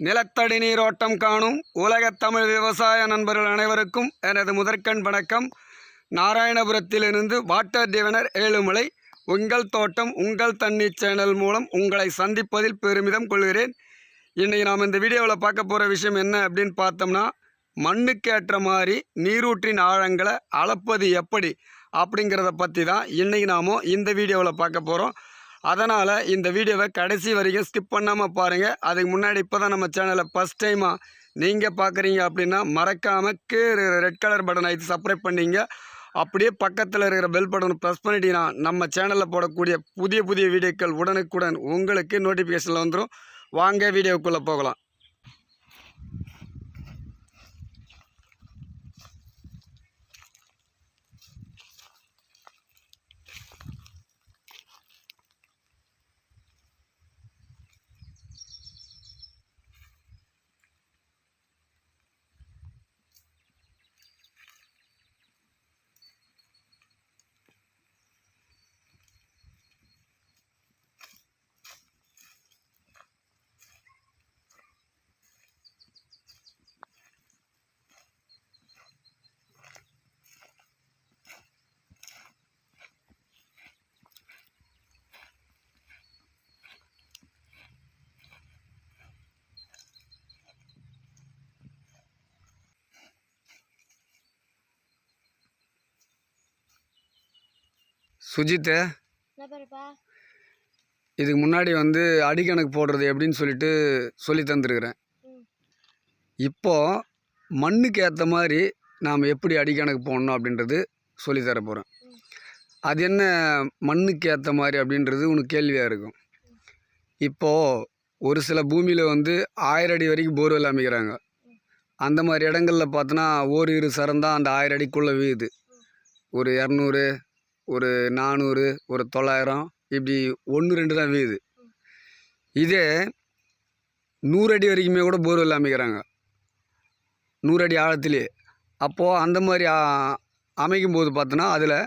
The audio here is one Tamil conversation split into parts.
நிலத்தடி நீரோட்டம் காணும் உலகத் தமிழ் விவசாய நண்பர்கள் அனைவருக்கும் எனது முதற்கண் வணக்கம். நாராயணபுரத்திலிருந்து வாட்டர் டிவனர் ஏழுமலை உங்கள் தோட்டம் உங்கள் தண்ணீர் சேனல் மூலம் உங்களை சந்திப்பதில் பெருமிதம் கொள்கிறேன். இன்றைக்கி நாம் இந்த வீடியோவில் பார்க்க போகிற விஷயம் என்ன அப்படின்னு பார்த்தோம்னா மண்ணுக்கு ஏற்ற மாதிரி நீரூற்றின் ஆழங்களை அளப்பது எப்படி அப்படிங்கிறத பற்றி தான் இன்றைக்கி நாம இந்த வீடியோவில் பார்க்க போகிறோம். அதனால் இந்த வீடியோவை கடைசி வரைக்கும் ஸ்கிப் பண்ணாமல் பாருங்கள் அதுக்கு முன்னாடி இப்போ தான் நம்ம சேனலை ஃபஸ்ட் டைமாக நீங்கள் பார்க்குறீங்க அப்படின்னா மறக்காமல் கீழே ரெட் கலர் பட்டன் ஐத்து சப்ஸ்கிரைப் பண்ணிங்க. அப்படியே பக்கத்தில் இருக்கிற பெல் பட்டனை ப்ரெஸ் பண்ணிட்டீங்கன்னா நம்ம சேனலில் போடக்கூடிய புதிய புதிய வீடியோக்கள் உடனுக்குடன் உங்களுக்கு நோட்டிஃபிகேஷனில் வந்துடும் வாங்க வீடியோக்குள்ளே போகலாம். சுஜித்து இதுக்கு முன்னாடி வந்து அடிக்கணக்கு போடுறது எப்படின்னு சொல்லிட்டு சொல்லி தந்துருக்குறேன். ம். இப்போ மண்ணுக்கு ஏற்ற மாதிரி நாம் எப்படி அடிக்கணக்கு போடணும் அப்படின்றது சொல்லி தர போகிறேன். அது என்ன மண்ணுக்கு ஏற்ற மாதிரி அப்படின்றது உனக்கு கேள்வியாக இருக்கும். இப்போது ஒரு சில பூமியில் வந்து ஆயிரம் அடி வரைக்கும் போர்வெல் அமைக்கிறாங்க. அந்த மாதிரி இடங்களில் பார்த்தோன்னா ஓர் இரு சரம் தான் அந்த ஆயிரம் அடிக்குள்ளே வீயுது ஒரு இரநூறு ஒரு நானூறு ஒரு தொள்ளாயிரம் இப்படி ஒன்று ரெண்டு தான் வீது. இதே நூறு அடி வரைக்குமே கூட போர்வெல் அமைக்கிறாங்க நூறு அடி ஆழத்துலேயே அப்போது அந்த மாதிரி அமைக்கும்போது அமைக்கும் போது பார்த்தோன்னா அதில்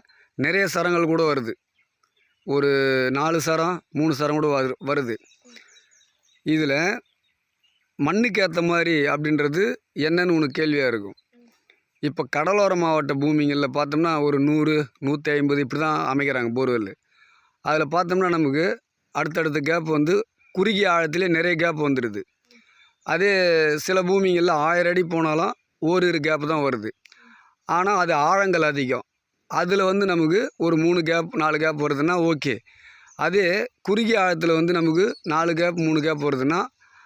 நிறைய சரங்கள் கூட வருது. ஒரு நாலு சரம் மூணு சரம் கூட வரு வருது. இதில் மண்ணுக்கு ஏற்ற மாதிரி அப்படின்றது என்னன்னு உனக்கு கேள்வியாக இருக்கும். இப்போ கடலோர மாவட்ட பூமிங்களில் பார்த்தோம்னா ஒரு நூறு நூற்றி ஐம்பது இப்படி தான் அமைக்கிறாங்க போர்வெல். அதில் பார்த்தோம்னா நமக்கு அடுத்தடுத்த கேப் வந்து குறுகிய ஆழத்திலே நிறைய கேப் வந்துடுது அதே சில பூமிங்களில் ஆயிரம் அடி போனாலும் ஓரிரு கேப் தான் வருது. ஆனால் அது ஆழங்கள் அதிகம். அதில் வந்து நமக்கு ஒரு மூணு கேப் நாலு கேப் வருதுன்னா ஓகே அதே குறுகிய ஆழத்தில் வந்து நமக்கு நாலு கேப் மூணு கேப் வருதுன்னா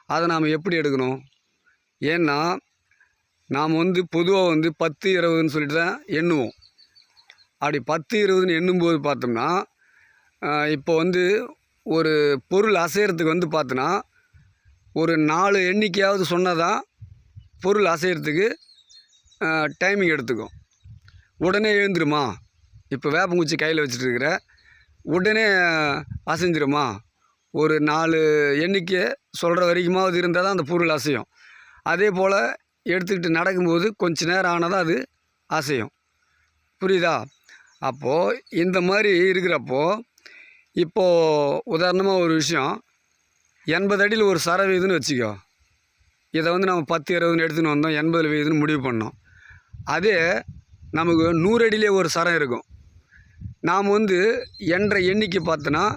அதை நாம் எப்படி எடுக்கணும்? ஏன்னா நாம் வந்து பொதுவாக வந்து பத்து இருபதுன்னு சொல்லிட்டு தான் எண்ணுவோம். அப்படி பத்து இருபதுன்னு எண்ணும்போது பார்த்தோம்னா இப்போ வந்து ஒரு பொருள் அசைகிறதுக்கு வந்து பார்த்தோன்னா ஒரு நாலு எண்ணிக்கையாவது சொன்னால் தான் பொருள் அசைகிறதுக்கு டைமிங் எடுத்துக்கும். உடனே எழுந்துருமா? இப்போ வேப்பங்குச்சி கையில் வச்சுட்டு இருக்கிற உடனே அசைஞ்சிருமா? ஒரு நாலு எண்ணிக்கை சொல்கிற வரைக்குமாவது இருந்தால் தான் அந்த பொருள் அசையும். அதே போல் எடுத்துக்கிட்டு நடக்கும்போது கொஞ்ச நேரம் ஆனதாக அது அசையும். புரியுதா? அப்போது இந்த மாதிரி இருக்கிறப்போ இப்போது உதாரணமாக ஒரு விஷயம். எண்பது அடியில் ஒரு சர வீதுன்னு வச்சுக்கோ. இதை வந்து நம்ம பத்து இருபதுன்னு எடுத்துன்னு வந்தோம் எண்பது வீதுன்னு முடிவு பண்ணோம். அதே நமக்கு நூறு அடியிலே ஒரு சரம் இருக்கும். நாம் வந்து என்ற எண்ணிக்கை பார்த்தோன்னா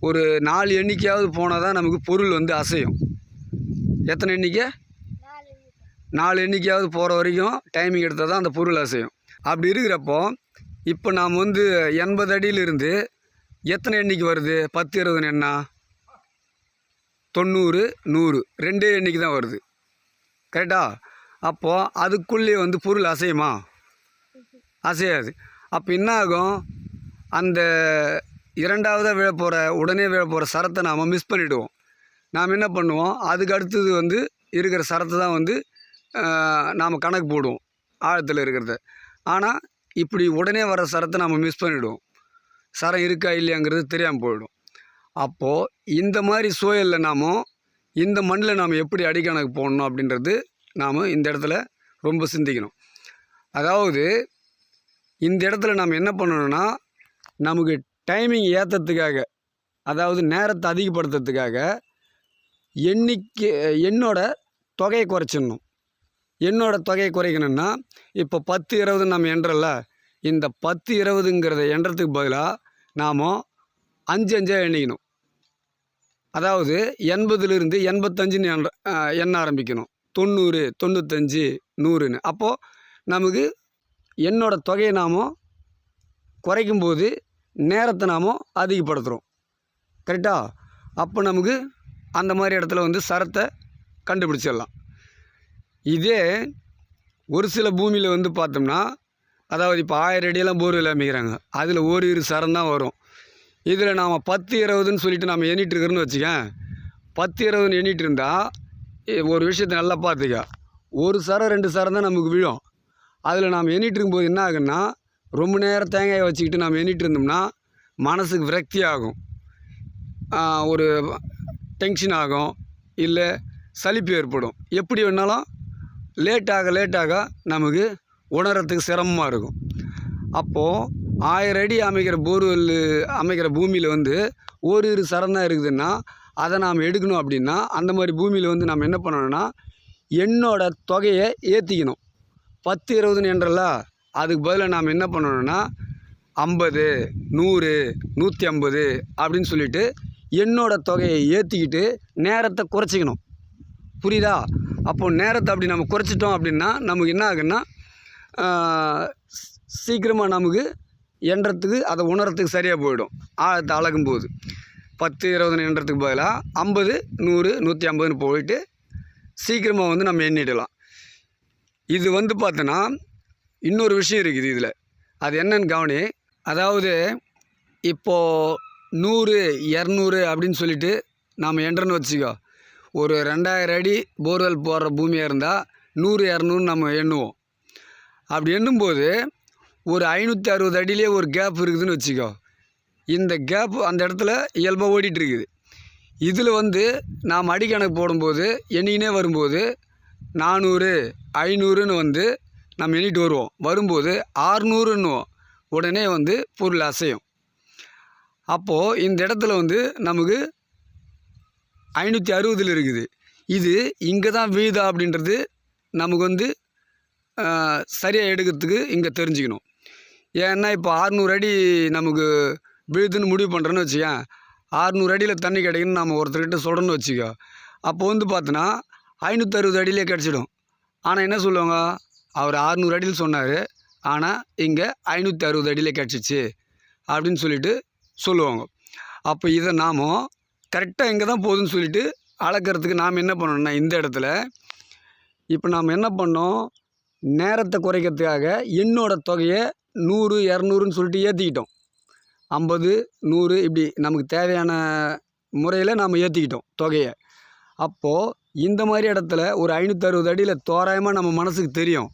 ஒரு நாலு எண்ணிக்கையாவது போனால் தான் நமக்கு பொருள் வந்து அசையும். எத்தனை எண்ணிக்கை. நாலு எண்ணிக்கையாவது போகிற வரைக்கும் டைமிங் எடுத்தால் தான் அந்த பொருள் அசையும். அப்படி இருக்கிறப்போ இப்போ நாம் வந்து எண்பது அடியிலிருந்து எத்தனை எண்ணிக்கை வருது? பத்து இருபதுன்னு என்ன தொண்ணூறு நூறு. ரெண்டே எண்ணிக்கை தான் வருது. கரெக்டா? அப்போது அதுக்குள்ளே வந்து பொருள் அசையுமா? அசையாது. அப்போ என்ன ஆகும் அந்த இரண்டாவதாக விழ போகிற உடனே விழ போகிற சரத்தை நாம் மிஸ் பண்ணிவிடுவோம் நாம் என்ன பண்ணுவோம்? அதுக்கு அடுத்தது வந்து இருக்கிற சரத்தை தான் வந்து நாம் கணக்கு போடுவோம் ஆழத்தில் இருக்கிறத. ஆனால் இப்படி உடனே வர சரத்தை நம்ம மிஸ் பண்ணிவிடுவோம் சரம் இருக்கா இல்லையாங்கிறது தெரியாமல் போயிடும். அப்போது இந்த மாதிரி சூழலில் நாம் இந்த மண்ணில் நாம் எப்படி அடிக்கணக்கு போடணும் அப்படின்றது நாம் இந்த இடத்துல ரொம்ப சிந்திக்கணும். அதாவது இந்த இடத்துல நாம் என்ன பண்ணணும்னா நமக்கு டைமிங் ஏற்றத்துக்காக அதாவது நேரத்தை அதிகப்படுத்துறதுக்காக எண்ணிக்கை எண்ணோட தொகையை குறைச்சிடணும். என்னோடய தொகையை குறைக்கணும்னா இப்போ பத்து இருபது நம்ம எண்றல இந்த பத்து இருபதுங்கிறத எண்றதுக்கு பதிலாக நாம் அஞ்சு அஞ்சாக எண்ணிக்கணும். அதாவது எண்பதுலேருந்து எண்பத்தஞ்சுன்னு எண் எண்ண ஆரம்பிக்கணும். தொண்ணூறு தொண்ணூத்தஞ்சு நூறுன்னு. அப்போது நமக்கு என்னோடய தொகையை நாம் குறைக்கும்போது நேரத்தை நாம் அதிகப்படுத்துகிறோம் கரெக்டாக அப்போ நமக்கு அந்த மாதிரி இடத்துல வந்து சரத்தை கண்டுபிடிச்சிடலாம். இதே ஒரு சில பூமியில் வந்து பார்த்தோம்னா அதாவது இப்போ ஆயிரம் அடியெல்லாம் போர்வெல் அமைக்கிறாங்க. அதில் ஒரு இரு சரம் தான் வரும். இதில் நாம் பத்து இருபதுன்னு சொல்லிட்டு நம்ம எண்ணிட்டு இருக்கிறோன்னு வச்சுக்கேன். பத்து இருபதுன்னு எண்ணிட்டு இருந்தால் ஒரு விஷயத்தை நல்லா பார்த்துக்க. ஒரு சரம் ரெண்டு சரம் தான் நமக்கு விழும். அதில் நாம் எண்ணிட்டு இருக்கும்போது என்ன ஆகுன்னா ரொம்ப நேரம் தேங்காயை வச்சுக்கிட்டு நாம் எண்ணிட்டு இருந்தோம்னா மனசுக்கு விரக்தி ஆகும். ஒரு டென்ஷன் ஆகும். இல்லை சலிப்பு ஏற்படும். எப்படி வேணாலும் லேட்டாக லேட்டாக நமக்கு உணரத்துக்கு சிரமமாக இருக்கும். அப்போது ஆயிரம் அடி அமைக்கிற போர்வெல் அமைக்கிற பூமியில் வந்து ஒரு இரு சரம் தான் இருக்குதுன்னா அதை நாம் எடுக்கணும் அப்படின்னா அந்த மாதிரி பூமியில் வந்து நாம் என்ன பண்ணணும்னா என்னோட தொகையை ஏற்றிக்கணும் பத்து இருபதுன்னு என்றல அதுக்கு பதிலாக நாம் என்ன பண்ணணும்னா ஐம்பது நூறு நூற்றி ஐம்பது அப்படின்னு சொல்லிட்டு என்னோடய தொகையை ஏற்றிக்கிட்டு நேரத்தை குறைச்சிக்கணும். புரியுதா? அப்போ நேரத்தை அப்படி நம்ம குறைச்சிட்டோம் அப்படின்னா நமக்கு என்ன ஆகுன்னா சீக்கிரமாக நமக்கு எண்ணுறதுக்கு அதை உணரத்துக்கு சரியாக போயிடும். ஆழத்தை அளக்கும் போது பத்து இருபதுன்னு எண்றதுக்கு பதிலாக ஐம்பது நூறு நூற்றி ஐம்பதுன்னு போயிட்டு சீக்கிரமாக வந்து நம்ம எண்ணிடலாம். இது வந்து பார்த்தோன்னா இன்னொரு விஷயம் இருக்குது இதில். அது என்னன்னு கவனி. அதாவது இப்போது நூறு இரநூறு அப்படின்னு சொல்லிட்டு நாம் எண்றன்னு வச்சுக்கோ. ஒரு ரெண்டாயிரம் அடி போர்வெல் போடுற பூமியாக இருந்தால் நூறு இரநூறுன்னு நம்ம எண்ணுவோம். அப்படி எண்ணும்போது ஒரு ஐநூற்றி அறுபது அடியிலே ஒரு கேப் இருக்குதுன்னு வச்சுக்கோ. இந்த கேப் அந்த இடத்துல இயல்பாக ஓடிட்டுருக்குது இதில் வந்து நாம் அடிக்கணக்கு போடும்போது எண்ணிக்கினே வரும்போது நானூறு ஐநூறுன்னு வந்து நம்ம எண்ணிட்டு வருவோம். வரும்போது ஆறுநூறுன்னுவோம். உடனே வந்து பொருள் அசையும். அப்போது இந்த இடத்துல வந்து நமக்கு ஐநூற்றி அறுபதில் இருக்குது. இது இங்கே தான் வீதா அப்படின்றது நமக்கு வந்து சரியாக எடுக்கிறதுக்கு இங்கே தெரிஞ்சுக்கணும். ஏன்னா இப்போ ஆறுநூறு அடி நமக்கு விழுதுன்னு முடிவு பண்ணுறோன்னு வச்சுக்கேன் ஆறுநூறு அடியில் தண்ணி கிடைக்குன்னு நம்ம ஒருத்தர்கிட்ட சொல்கிறோன்னு வச்சுக்கோ அப்போ வந்து பார்த்தோன்னா ஐநூற்றறுபது அடியிலே கிடச்சிடும். ஆனால் என்ன சொல்லுவாங்க? அவர் ஆறுநூறு அடியில் சொன்னார் ஆனால் இங்கே ஐநூற்றி அறுபது அடியில் கிடச்சிச்சு அப்படின்னு சொல்லிட்டு சொல்லுவாங்க. அப்போ இதை நாம் கரெக்டாக இங்கே தான் போகுதுன்னு சொல்லிட்டு அளக்கிறதுக்கு நாம் என்ன பண்ணணும்னா இந்த இடத்துல இப்போ நாம் என்ன பண்ணோம்? நேரத்தை குறைக்கிறதுக்காக என்னோட தொகையை நூறு இரநூறுன்னு சொல்லிட்டு ஏற்றிக்கிட்டோம் ஐம்பது நூறு இப்படி நமக்கு தேவையான முறையில் நாம் ஏற்றிக்கிட்டோம் தொகையை. அப்போது இந்த மாதிரி இடத்துல ஒரு ஐநூற்றறுபது அடியில் தோராயமாக நம்ம மனசுக்கு தெரியும்.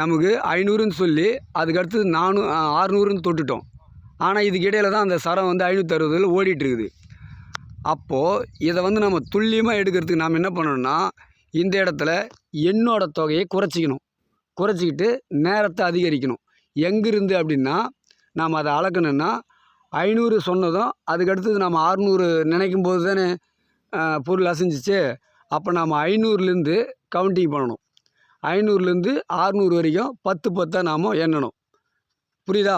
நமக்கு ஐநூறுன்னு சொல்லி அதுக்கடுத்து நானூ ஆறுநூறுன்னு தொட்டுட்டோம். ஆனால் இதுக்கு இடையில தான் அந்த சரம் வந்து ஐநூற்றறுபதில் ஓடிட்டுருக்குது அப்போது இதை வந்து நம்ம துல்லியமாக எடுக்கிறதுக்கு நாம் என்ன பண்ணணும்னா இந்த இடத்துல என்னோட தொகையை குறைச்சிக்கணும். குறைச்சிக்கிட்டு நேரத்தை அதிகரிக்கணும். எங்கிருந்து அப்படின்னா நாம் அதை அளக்கணுன்னா ஐநூறு சொன்னதும் அதுக்கடுத்தது நம்ம ஆறுநூறு நினைக்கும் போது தானே பொருள் அசைஞ்சிச்சு. அப்போ நாம் ஐநூறுலேருந்து கவுண்டிங் பண்ணணும். ஐநூறுலேருந்து ஆறுநூறு வரைக்கும் பத்து பத்தாக நாம் எண்ணணும். புரியுதா?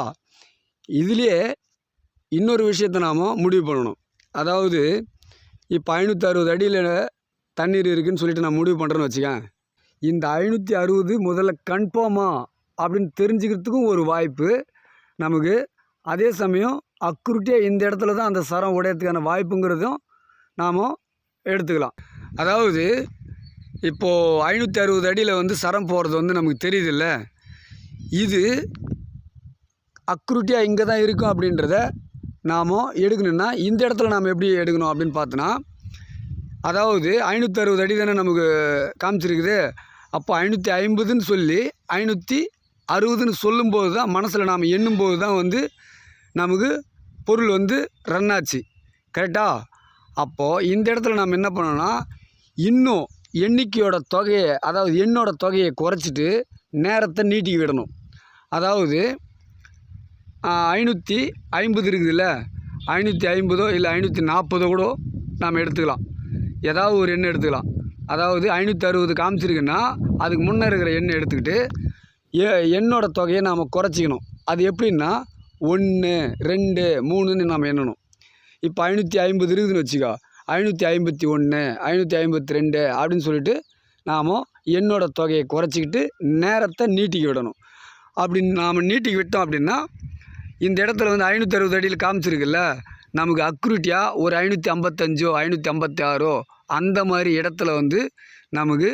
இதுலேயே இன்னொரு விஷயத்தை நாம் முடிவு பண்ணணும். அதாவது இப்போ ஐநூற்றி அறுபது அடியில் தண்ணீர் இருக்குதுன்னு சொல்லிட்டு நான் முடிவு பண்ணுறேன்னு வச்சுக்கேன் இந்த ஐநூற்றி அறுபது முதல்ல கன்ஃபார்மா அப்படின்னு தெரிஞ்சுக்கிறதுக்கும் ஒரு வாய்ப்பு. நமக்கு அதே சமயம் அக்குருட்டியாக இந்த இடத்துல தான் அந்த சரம் உடையறதுக்கான வாய்ப்புங்கிறதும் நாம் எடுத்துக்கலாம். அதாவது இப்போது ஐநூற்றி அறுபது அடியில் வந்து சரம் போகிறது வந்து நமக்கு தெரியுதில்ல. இது அக்குருட்டியாக இங்கே தான் இருக்கும் அப்படின்றத நாம் எடுக்கணுன்னா இந்த இடத்துல நாம் எப்படி எடுக்கணும் அப்படின்னு பார்த்தோன்னா அதாவது ஐநூற்றி அறுபது அடி தானே நமக்கு காமிச்சிருக்குது. அப்போ ஐநூற்றி ஐம்பதுன்னு சொல்லி ஐநூற்றி அறுபதுன்னு சொல்லும்போது தான் மனசில் நாம் எண்ணும்போது தான் வந்து நமக்கு பொருள் வந்து ரன் ஆச்சு. கரெக்டாக அப்போது இந்த இடத்துல நாம் என்ன பண்ணோன்னா இன்னும் எண்ணிக்கையோட தொகையை அதாவது எண்ணோட தொகையை குறைச்சிட்டு நேரத்தை நீட்டிக்கி விடணும். அதாவது ஐநூற்றி ஐம்பது இருக்குதுல்ல? ஐநூற்றி ஐம்பதோ இல்லை ஐநூற்றி நாற்பதோ கூட நாம் எடுத்துக்கலாம். ஏதாவது ஒரு எண்ணெய் எடுத்துக்கலாம். அதாவது ஐநூற்றி அறுபது காமிச்சிருக்குன்னா அதுக்கு முன்னே இருக்கிற எண்ணை எடுத்துக்கிட்டு எ எண்ணோட தொகையை நாம் குறைச்சிக்கணும். அது எப்படின்னா ஒன்று ரெண்டு மூணுன்னு நாம் எண்ணணும். இப்போ ஐநூற்றி ஐம்பது இருக்குதுன்னு வச்சுக்கோ. ஐநூற்றி ஐம்பத்தி ஒன்று ஐநூற்றி ஐம்பத்தி ரெண்டு அப்படின்னு சொல்லிட்டு நாம் எண்ணோட தொகையை குறைச்சிக்கிட்டு நேரத்தை நீட்டிக்க விடணும். அப்படி நாம் நீட்டிக்கி விட்டோம் அப்படின்னா இந்த இடத்துல வந்து ஐநூற்றி அறுபது அடியில் காமிச்சிருக்குல்ல? நமக்கு அக்யூரிட்டியாக ஒரு ஐநூற்றி ஐம்பத்தஞ்சோ ஐநூற்றி ஐம்பத்தி ஆறோ அந்த மாதிரி இடத்துல வந்து நமக்கு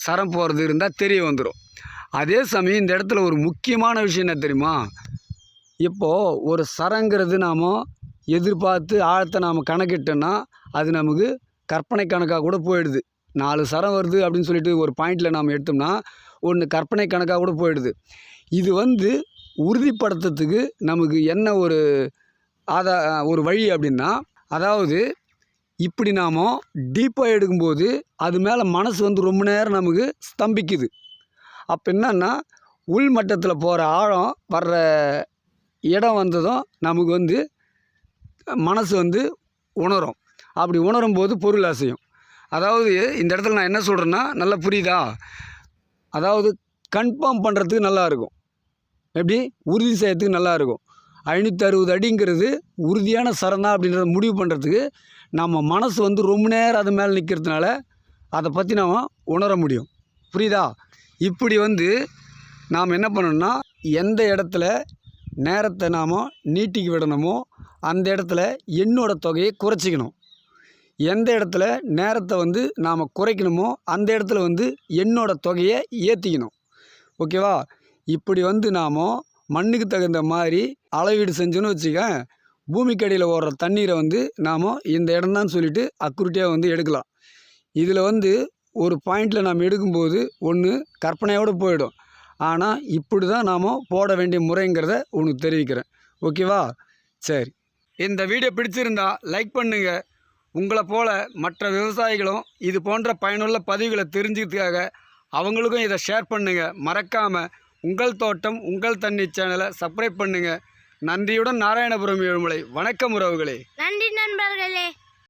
சரம் போகிறது இருந்தால் தெரிய வந்துடும் அதே சமயம் இந்த இடத்துல ஒரு முக்கியமான விஷயம் என்ன தெரியுமா? இப்போது ஒரு சரங்கிறது நாம் எதிர்பார்த்து ஆழத்தை நாம் கணக்கிட்டோன்னா அது நமக்கு கற்பனை கணக்காக கூட போயிடுது. நாலு சரம் வருது அப்படின்னு சொல்லிட்டு ஒரு பாயிண்டில் நாம் எடுத்தோம்னா ஒன்று கற்பனை கணக்காக கூட போயிடுது. இது வந்து உறுதிப்படுத்துறதுக்கு நமக்கு என்ன ஒரு ஆதா ஒரு வழி அப்படின்னா அதாவது இப்படி நாம் டீப்பாக எடுக்கும்போது அது மேலே மனசு வந்து ரொம்ப நேரம் நமக்கு ஸ்தம்பிக்குது. அப்போ என்னன்னா உள்மட்டத்தில் போகிற ஆழம் வர்ற இடம் வந்ததும் நமக்கு வந்து மனசு வந்து உணரும். அப்படி உணரும் போது பொருள் அசையும். அதாவது இந்த இடத்துல நான் என்ன சொல்கிறேன்னா நல்லா புரியுதா? அதாவது கன்ஃபார்ம் பண்ணுறதுக்கு நல்லா இருக்கும். எப்படி? உறுதி செய்யறதுக்கு நல்லா இருக்கும். ஐநூற்றி அறுபது அடிங்கிறது உறுதியான சரணா அப்படின்றத முடிவு பண்ணுறதுக்கு நம்ம மனசு வந்து ரொம்ப நேரம் அது மேலே நிற்கிறதுனால அதை பற்றி நாம் உணர முடியும். புரியுதா? இப்படி வந்து நாம் என்ன பண்ணணும்னா எந்த இடத்துல நேரத்தை நாம் நீட்டிக்கு விடணுமோ அந்த இடத்துல என்னோட தொகையை குறைச்சிக்கணும். எந்த இடத்துல நேரத்தை வந்து நாம் குறைக்கணுமோ அந்த இடத்துல வந்து என்னோட தொகையை ஏற்றிக்கணும் ஓகேவா? இப்படி வந்து நாம் மண்ணுக்கு தகுந்த மாதிரி அளவீடு செஞ்சோன்னு வச்சுக்க பூமிக்கடியில் ஓடுற தண்ணீரை வந்து நாம் இந்த இடம்தான் சொல்லிவிட்டு அக்குருட்டியாக வந்து எடுக்கலாம். இதில் வந்து ஒரு பாயிண்டில் நாம் எடுக்கும்போது ஒன்று கற்பனையோடு போயிடும். ஆனால் இப்படி தான் நாம் போட வேண்டிய முறைங்கிறத உனக்கு தெரிவிக்கிறேன். ஓகேவா? சரி. இந்த வீடியோ பிடிச்சிருந்தா லைக் பண்ணுங்கள் உங்களை போல் மற்ற விவசாயிகளும் இது போன்ற பயனுள்ள பதிவுகளை தெரிஞ்சுக்கிறதுக்காக அவங்களுக்கும் இதை ஷேர் பண்ணுங்கள் மறக்காமல் உங்கள் தோட்டம் உங்கள் தண்ணி சேனலை சப்ஸ்கிரைப் பண்ணுங்கள் நன்றியுடன் நாராயணபுரம் ஏழுமலை. வணக்கம் உறவுகளே. நன்றி நண்பர்களே.